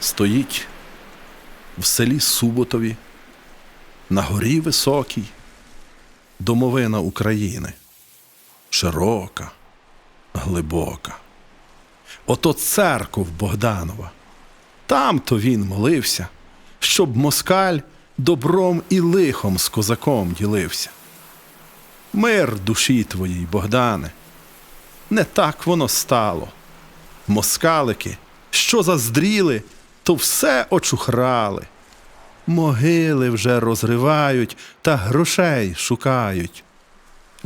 стоїть в селі Суботові, на горі високій, домовина України, широка, глибока. Ото церков Богданова. Там то він молився, щоб москаль добром і лихом з козаком ділився. Мир душі твоїй, Богдане, не так воно стало. Москалики, що заздріли, то все очухрали. Могили вже розривають та грошей шукають.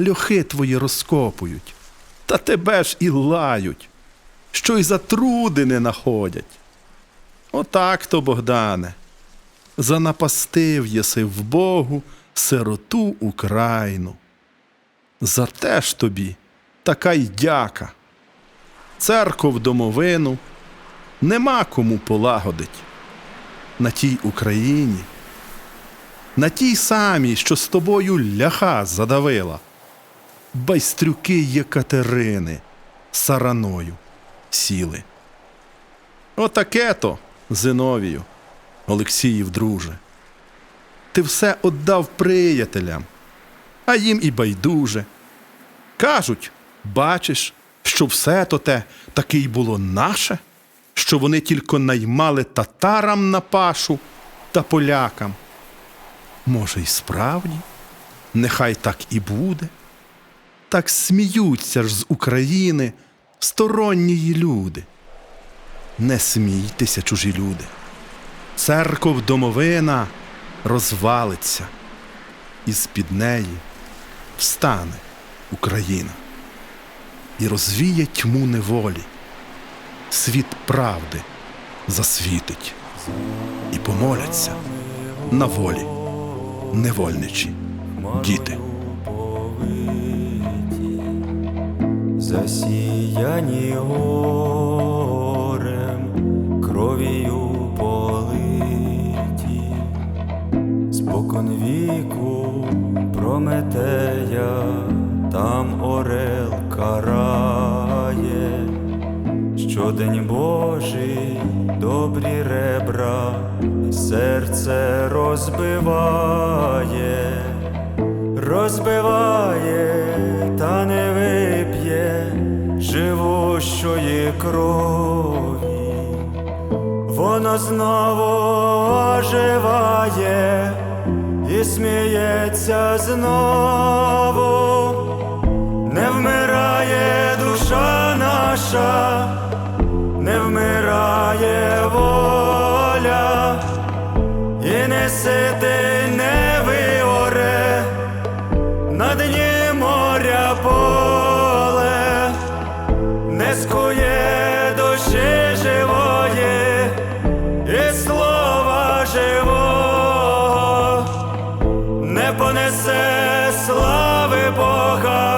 Льохи твої розкопують, та тебе ж і лають, що й за труди не находять. Отак то, Богдане, занапастив єси в Богу сироту Україну. За те ж тобі така й дяка. Церков домовину нема кому полагодить. На тій Україні, на тій самій, що з тобою ляха задавила, байстрюки Єкатерини сараною сіли. Отаке то, Зиновію, Олексіїв друже. Ти все отдав приятелям, а їм і байдуже. Кажуть, бачиш, що все то те таки й було наше, що вони тільки наймали татарам на пашу та полякам. Може, й справді, нехай так і буде. Так сміються ж з України стороннії люди. Не смійтеся, чужі люди. Церков домовина розвалиться, і з-під неї встане Україна і розвіє тьму неволі. Світ правди засвітить і помоляться на волі невольничі діти. засіяні горем, кров'ю политі, спокон віку Прометея, там орел карає, щодень Божий добрі ребра, серце розбиває розбиває та не вип'є живущої крові, воно знову оживає і сміється знову, сиди не виоре, на дні моря поле, не скує душі живої і слова живого, не понесе слави Бога.